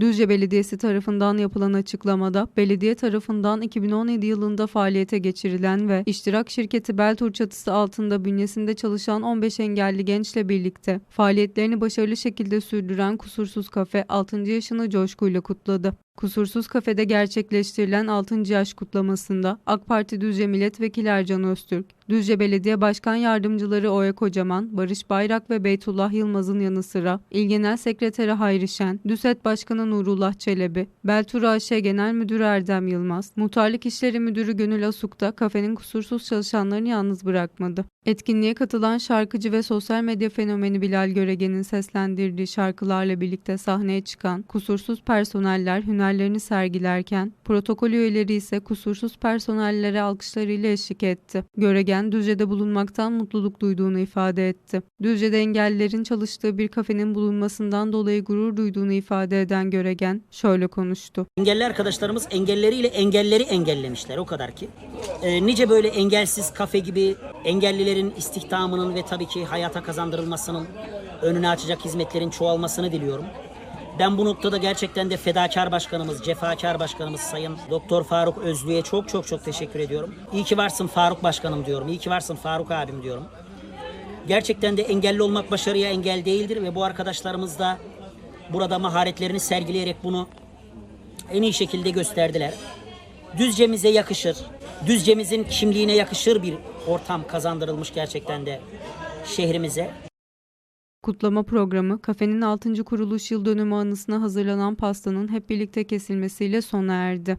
Düzce Belediyesi tarafından yapılan açıklamada, belediye tarafından 2017 yılında faaliyete geçirilen ve iştirak şirketi Beltur çatısı altında bünyesinde çalışan 15 engelli gençle birlikte faaliyetlerini başarılı şekilde sürdüren Kusursuz Kafe 6. yaşını coşkuyla kutladı. Kusursuz Kafede gerçekleştirilen 6. yaş kutlamasında AK Parti Düzce Milletvekili Ercan Öztürk, Düzce Belediye Başkan Yardımcıları Oya Kocaman, Barış Bayrak ve Beytullah Yılmaz'ın yanı sıra İl Genel Sekreteri Hayri Şen, DÜSET Başkanı Nurullah Çelebi, Beltur AŞ Genel Müdürü Erdem Yılmaz, Muhtarlık İşleri Müdürü Gönül Asuk da kafenin kusursuz çalışanlarını yalnız bırakmadı. Etkinliğe katılan şarkıcı ve sosyal medya fenomeni Bilal Göregen'in seslendirdiği şarkılarla birlikte sahneye çıkan kusursuz personeller hünerlerini sergilerken, protokol üyeleri ise kusursuz personellere alkışlarıyla eşlik etti. Göregen, Düzce'de bulunmaktan mutluluk duyduğunu ifade etti. Düzce'de engellilerin çalıştığı bir kafenin bulunmasından dolayı gurur duyduğunu ifade eden Göregen şöyle konuştu. Engelli arkadaşlarımız engelleriyle engelleri engellemişler o kadar ki. Ee, nice böyle engelsiz kafe gibi engellilerin istihdamının ve tabii ki hayata kazandırılmasının önünü açacak hizmetlerin çoğalmasını diliyorum. Ben bu noktada gerçekten de fedakar başkanımız, cefakar başkanımız Sayın Doktor Faruk Özlü'ye çok çok çok teşekkür ediyorum. İyi ki varsın Faruk başkanım diyorum. İyi ki varsın Faruk abim diyorum. Gerçekten de engelli olmak başarıya engel değildir ve bu arkadaşlarımız da burada maharetlerini sergileyerek bunu en iyi şekilde gösterdiler. Düzcemize yakışır, Düzcemizin kimliğine yakışır bir ortam kazandırılmış gerçekten de şehrimize. Kutlama programı, kafenin 6. kuruluş yıl dönümü anısına hazırlanan pastanın hep birlikte kesilmesiyle sona erdi.